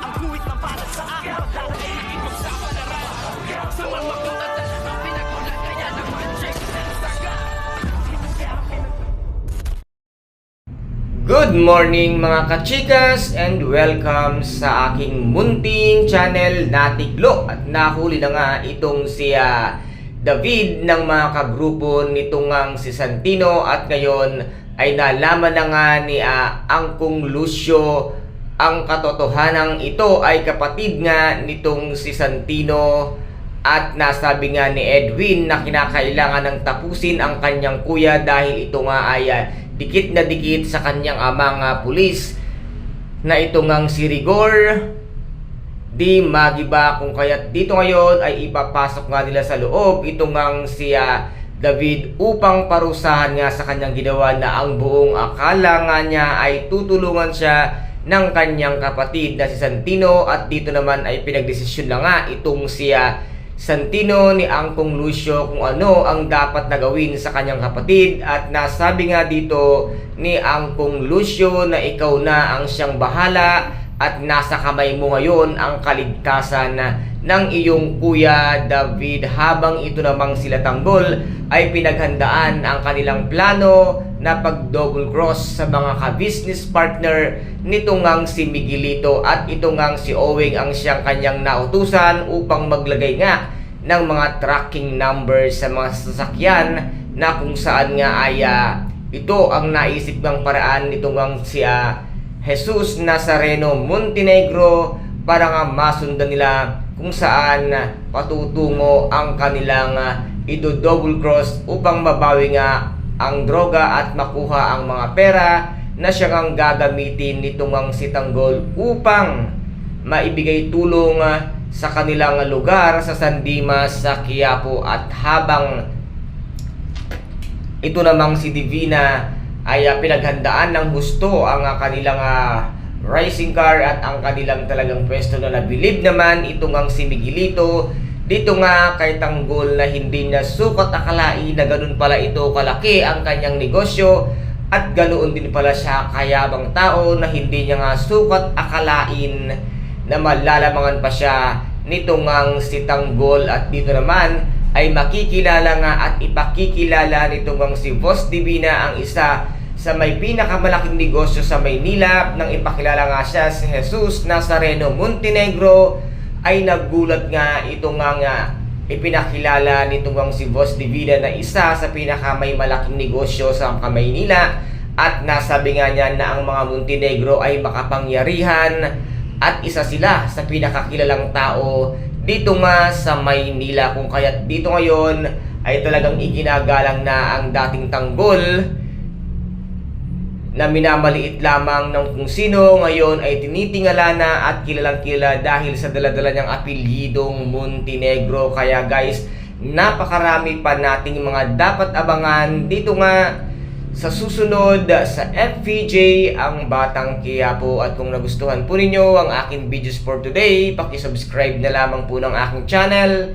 Ang guhit na para sa akin. Dahil ipagsapalaran Sa mga katatan Ang na Good morning mga kachikas and welcome sa aking munting channel Natiglo. At nahuli na nga itong si ah, David ng mga kagrupo nitong ngang si Santino. At ngayon ay nalaman na nga ni ah, Angkong Lucio ang katotohanang ito ay kapatid nga nitong si Santino at nasabi nga ni Edwin na kinakailangan ng tapusin ang kanyang kuya dahil ito nga ay ah, dikit na dikit sa kanyang amang pulis na ito ngang si Rigor. Di magiba kung kaya dito ngayon ay ipapasok nga nila sa loob ito ngang si ah, David upang parusahan nga sa kanyang ginawa na ang buong akala nga niya ay tutulungan siya ng kanyang kapatid na si Santino at dito naman ay pinagdesisyon na nga itong si Santino ni Angkong Lucio kung ano ang dapat na gawin sa kanyang kapatid. At nasabi nga dito ni Angkong Lucio na ikaw na ang siyang bahala at nasa kamay mo ngayon ang kaligtasan ng iyong kuya David habang ito namang sila tanggol ay pinaghandaan ang kanilang plano na pag double cross sa mga ka-business partner nito ngang si Miguelito at ito ngang si Owing ang siyang kanyang nautusan upang maglagay nga ng mga tracking numbers sa mga sasakyan na kung saan nga ay ah, ito ang naisip ng paraan nito ngang si ah, Jesus Nazareno Montenegro para nga masundan nila kung saan patutungo ang kanilang ah, ido-double cross upang mabawi nga ang droga at makuha ang mga pera na siya ang gagamitin nitong ang si Tanggol upang maibigay tulong ah, sa kanilang lugar sa San Dimas sa Quiapo at habang ito namang si Divina ay ah, pinaghandaan ng gusto ang kanilang racing car at ang kanilang talagang pwesto na nabilib naman itong ang si Miguelito. Dito nga kay Tanggol na hindi niya sukat akalain na ganun pala ito kalaki ang kanyang negosyo. At ganoon din pala siya kayabang tao na hindi niya nga sukat akalain na malalamangan pa siya nito ngang si Tanggol. At dito naman ay makikilala nga at ipakikilala nito ngang si Boss Divina ang isa sa may pinakamalaking negosyo sa Maynila nang ipakilala nga siya si Jesus Nazareno Montenegro ay nagulat nga ito nga nga ipinakilala nito ngang si Boss Divina na isa sa pinakamay malaking negosyo sa Maynila. At nasabi nga niya na ang mga Montenegro ay makapangyarihan at isa sila sa pinakakilalang tao dito nga sa Maynila. Kung kaya't dito ngayon ay talagang iginagalang na ang dating tanggol na minamaliit lamang ng kung sino ngayon ay tinitingala na at kilalang kilala dahil sa daladala niyang apelyidong Montenegro. Kaya guys napakarami pa nating mga dapat abangan dito nga sa susunod sa FVJ ang Batang Quiapo at kung nagustuhan po ninyo ang aking videos for today, paki-subscribe na lamang po ng aking channel,